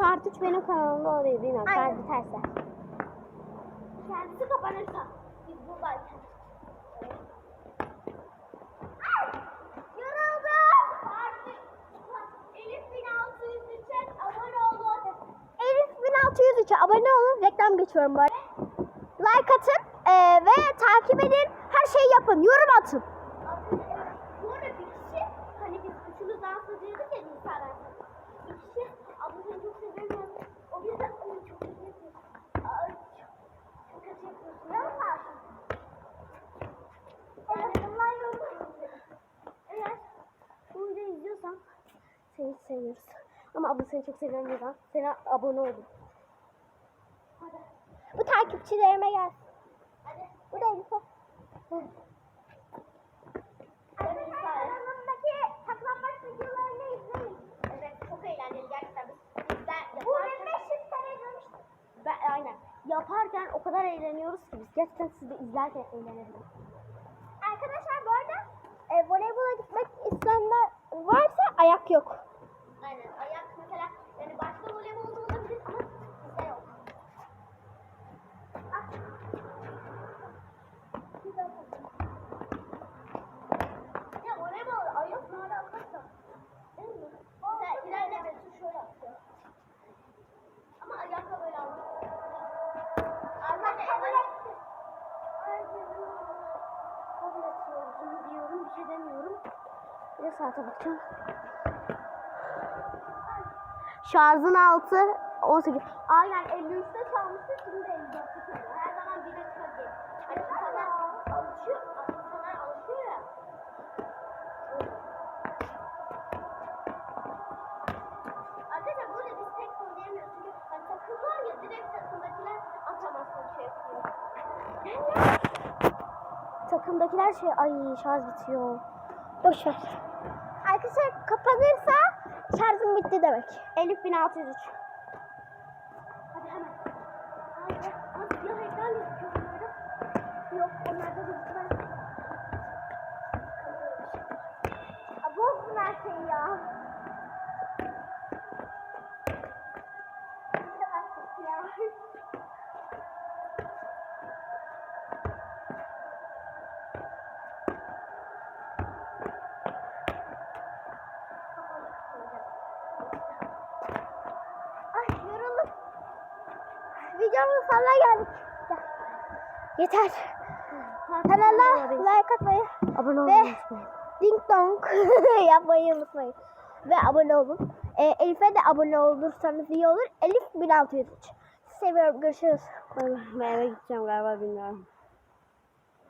part 3 benim kanalımda olabilir bilmiyorum. Şarj Aynen. biterse. Kendisi kapanırsa. Biz buradayken. Ay! Yoruldum. Artık Elif 1603'e abone oldu. Elif 1603'e abone olun. Reklam geçiyorum böyle. Like atın eee, ve takip edin. Her şeyi yapın. Yorum atın. Arkadaşlar, Bu arada bir kişi hani biz üçümüz dans ediyorduk ya Nisa Bir kişi abla seni çok seviyorum. O bizden onu çok kötü yapıyor. Ay, çok, çok kötü yapıyorsun. Ne var? Yani bunlar yok. Evet. Bu videoyu izliyorsan seni seviyoruz. Ama abla seni çok seviyorum diyorsan sana abone olun. Hadi. Bu takipçilerime gel. Hadi. Bu da Elif'e. Hadi Nisa'ya. Kanalımdaki saklambaç videolarını izleyin. Evet çok eğlenceli gerçekten. Biz bizler Bu yaparken... 1500 kere izlemiştim. Ben, aynen. Yaparken o kadar eğleniyoruz ki biz. Gerçekten siz de izlerken eğlenebilirsiniz. Arkadaşlar bu arada E, voleybola gitmek isteyenler varsa ayak yok. Bir saate bakacağım. Şarjın altı 18. Aynen 53'te çalmıştı şimdi 54'te çalıyor. Her zaman bir dakika Takımdakiler şey ay şarj bitiyor. Boş ver. Arkadaşlar kapanırsa şarjım bitti demek. Elif 1603. Hadi hemen. Yok, onlarda. Aa, Bozsun her şeyi ya. İşte artık ya. Ay yoruldum. Videonun sonuna geldik. Gel. Yeter. Kanala like atmayı abone olmayı unutmayın. Ding dong yapmayı unutmayın. Ve abone olun. Ee, Elif'e de abone olursanız iyi olur. Elif 1603. Seviyorum. Görüşürüz. Ben eve gideceğim galiba bilmiyorum.